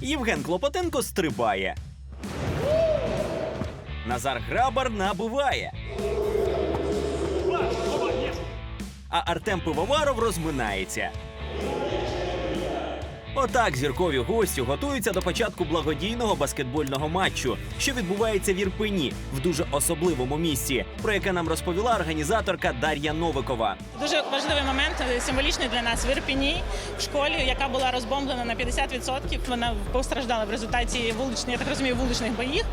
Євген Клопотенко стрибає. Назар Грабар набиває. А Артем Пивоваров розминається. Отак зіркові гості готуються до початку благодійного баскетбольного матчу, що відбувається в Ірпені в дуже особливому місці, про яке нам розповіла організаторка Дар'я Новикова. Дуже важливий момент, е, символічний для нас в Ірпіні, в школі, яка була розбомблена на 50%. Вона постраждала в результаті вуличних, я так розумію, вуличних боїв.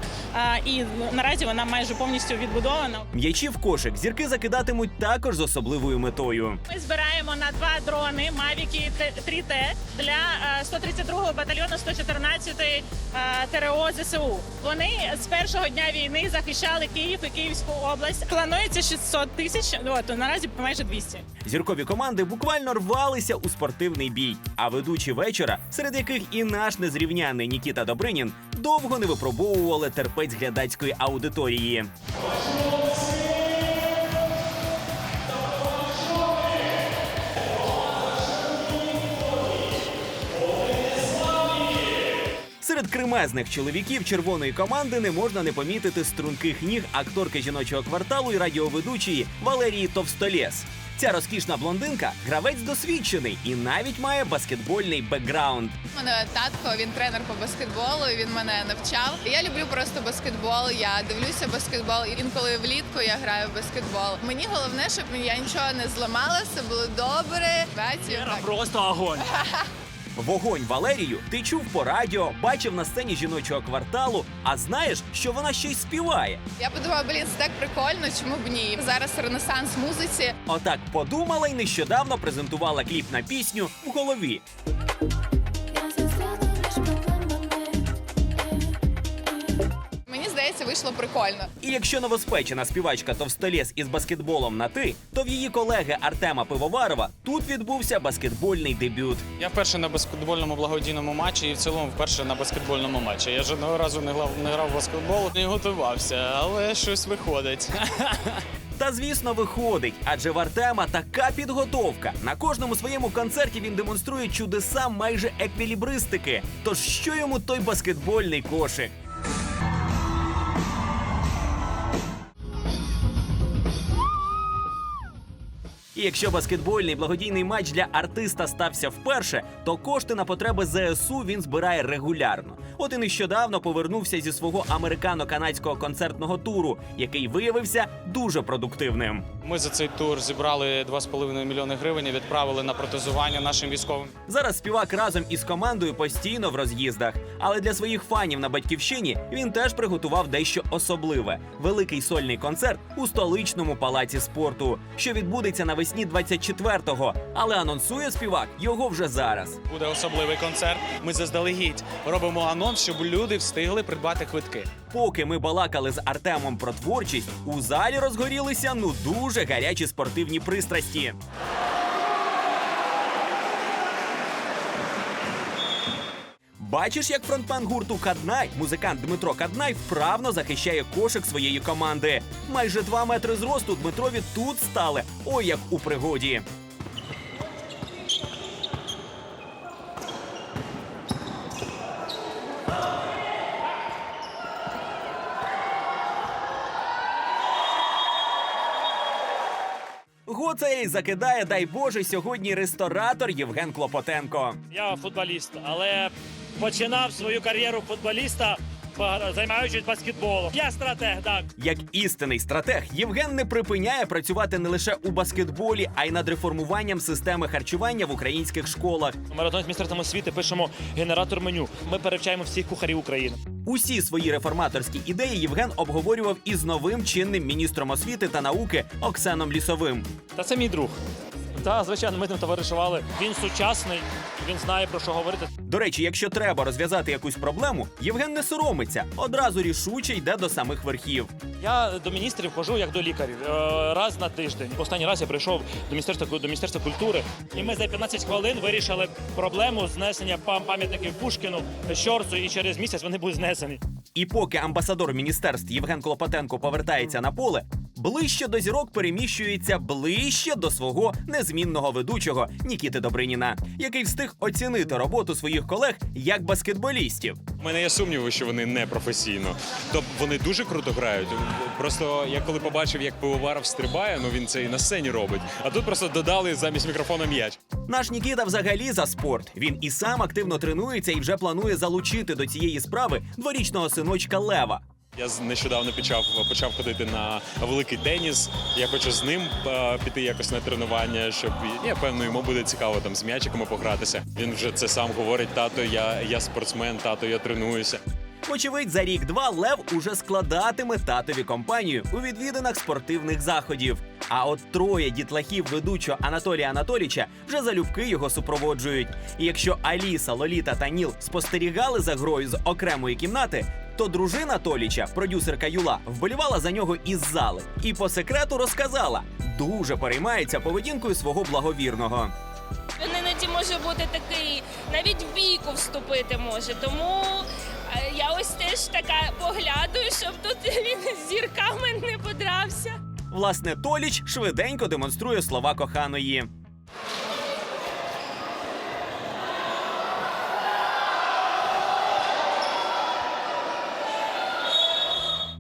І наразі вона майже повністю відбудована. М'ячі в кошик зірки закидатимуть також з особливою метою. Ми збираємо на два дрони Mavic 3T для е, 132-го батальйону 114-ї е, ТРО ЗСУ. Вони з першого дня війни захищали Київ і Київську область. Планується 600 тисяч. От наразі майже 200. Зіркові команди буквально рвалися у спортивний бій. А ведучі вечора, серед яких і наш незрівняний Нікіта Добринін, довго не випробовували терпець глядацької аудиторії. Кремезних чоловіків червоної команди не можна не помітити струнких ніг акторки жіночого кварталу і радіоведучої Валерії Товстолєс. Ця розкішна блондинка гравець досвідчений і навіть має баскетбольний бекграунд. У мене татко, він тренер по баскетболу. і Він мене навчав. Я люблю просто баскетбол. Я дивлюся баскетбол. І Інколи влітку я граю в баскетбол. Мені головне, щоб я нічого не зламала, все було добре. Бачив. Просто огонь. Вогонь Валерію ти чув по радіо, бачив на сцені жіночого кварталу, а знаєш, що вона ще й співає. Я подумала, блін, це так прикольно, чому б ні? Зараз ренесанс музиці. Отак подумала і нещодавно презентувала кліп на пісню в голові. Вийшло прикольно. І якщо новоспечена співачка Товстолєс із баскетболом на ти, то в її колеги Артема Пивоварова тут відбувся баскетбольний дебют. Я вперше на баскетбольному благодійному матчі і в цілому вперше на баскетбольному матчі. Я жодного разу не грав, не грав в баскетбол, не готувався, але щось виходить. Та звісно, виходить, адже в Артема така підготовка. На кожному своєму концерті він демонструє чудеса майже еквілібристики. Тож що йому той баскетбольний кошик? І якщо баскетбольний благодійний матч для артиста стався вперше, то кошти на потреби ЗСУ він збирає регулярно. От і нещодавно повернувся зі свого американо-канадського концертного туру, який виявився дуже продуктивним. Ми за цей тур зібрали 2,5 мільйони гривень і відправили на протезування нашим військовим. Зараз співак разом із командою постійно в роз'їздах. Але для своїх фанів на батьківщині він теж приготував дещо особливе великий сольний концерт у столичному палаці спорту, що відбудеться навесні 24-го. Але анонсує співак його вже зараз. Буде особливий концерт. Ми заздалегідь робимо анонс, щоб люди встигли придбати квитки. Поки ми балакали з Артемом про творчість, у залі розгорілися ну дуже гарячі спортивні пристрасті. Бачиш, як фронтмен гурту Каднай, музикант Дмитро Каднай, вправно захищає кошик своєї команди. Майже два метри зросту Дмитрові тут стали. Ой, як у пригоді. Гоцей закидає, дай Боже, сьогодні ресторатор Євген Клопотенко. Я футболіст, але починав свою кар'єру футболіста, займаючись баскетболом. Я стратег, так. Як істинний стратег, Євген не припиняє працювати не лише у баскетболі, а й над реформуванням системи харчування в українських школах. Ми разом з міністерством освіти пишемо генератор меню. Ми перевчаємо всіх кухарів України. Усі свої реформаторські ідеї Євген обговорював із новим чинним міністром освіти та науки Оксаном Лісовим. Та це мій друг. Та, звичайно, ми з ним товаришували. Він сучасний, він знає про що говорити. До речі, якщо треба розв'язати якусь проблему, Євген не соромиться, одразу рішуче йде до самих верхів. Я до міністрів хожу як до лікарів е, раз на тиждень. Останній раз я прийшов до міністерства до міністерства культури, і ми за 15 хвилин вирішили проблему знесення пам'ятників Пушкіну, Щорцу, і через місяць вони будуть знесені. І поки амбасадор міністерств Євген Клопотенко повертається на поле, ближче до зірок переміщується ближче до свого незмінного ведучого Нікіти Добриніна, який встиг оцінити роботу своїх колег як баскетболістів. У мене є сумніви, що вони не професійно. Тобто вони дуже круто грають. Просто я коли побачив, як пивоваров стрибає, ну він це і на сцені робить. А тут просто додали замість мікрофона м'яч. Наш Нікіта взагалі за спорт. Він і сам активно тренується і вже планує залучити до цієї справи дворічного синочка Лева. Я нещодавно почав почав ходити на великий теніс. Я хочу з ним е, піти якось на тренування, щоб я певно йому буде цікаво там з м'ячиками погратися. Він вже це сам говорить: тато, я, я спортсмен, тато, я тренуюся. Вочевидь, за рік-два Лев уже складатиме татові компанію у відвідинах спортивних заходів. А от троє дітлахів ведучого Анатолія Анатоліча вже залюбки його супроводжують. І якщо Аліса, Лоліта та Ніл спостерігали за грою з окремої кімнати, то дружина Толіча, продюсерка Юла, вболівала за нього із зали і по секрету розказала, дуже переймається поведінкою свого благовірного. Він іноді може бути такий, навіть в бійку вступити може. Тому е, я ось теж така поглядаю, щоб тут він з зірками не подрався. Власне, Толіч швиденько демонструє слова коханої.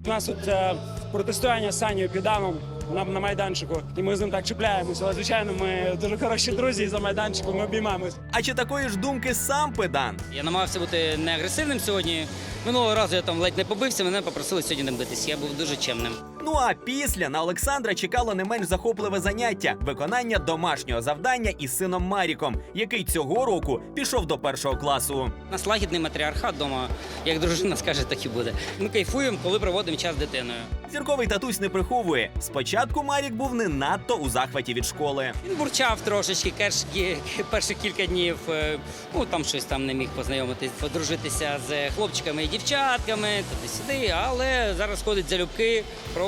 У нас тут е, протистояння з Санією Піданом на, на майданчику, і ми з ним так чіпляємося. Але звичайно, ми дуже хороші друзі, і за майданчиком ми обіймаємось. А чи такої ж думки сам педан? Я намагався бути не агресивним сьогодні. Минулого разу я там ледь не побився, мене попросили сьогодні не битись. Я був дуже чемним. Ну а після на Олександра чекало не менш захопливе заняття виконання домашнього завдання із сином Маріком, який цього року пішов до першого класу. У нас лагідний матріархат вдома, як дружина скаже, так і буде. Ми кайфуємо, коли проводимо час з дитиною. Зірковий татусь не приховує. Спочатку Марік був не надто у захваті від школи. Він бурчав трошечки перші, перших кілька днів. е, Ну там щось там не міг познайомитись, подружитися з хлопчиками і дівчатками, туди-сюди. Але зараз ходить залюбки,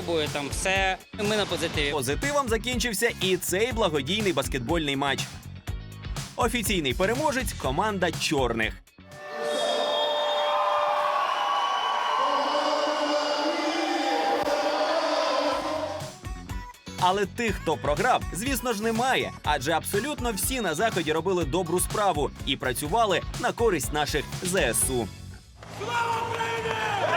пробує там все. Ми на позитиві. Позитивом закінчився і цей благодійний баскетбольний матч. Офіційний переможець команда чорних. Але тих, хто програв, звісно ж, немає, адже абсолютно всі на заході робили добру справу і працювали на користь наших ЗСУ. Слава Україні!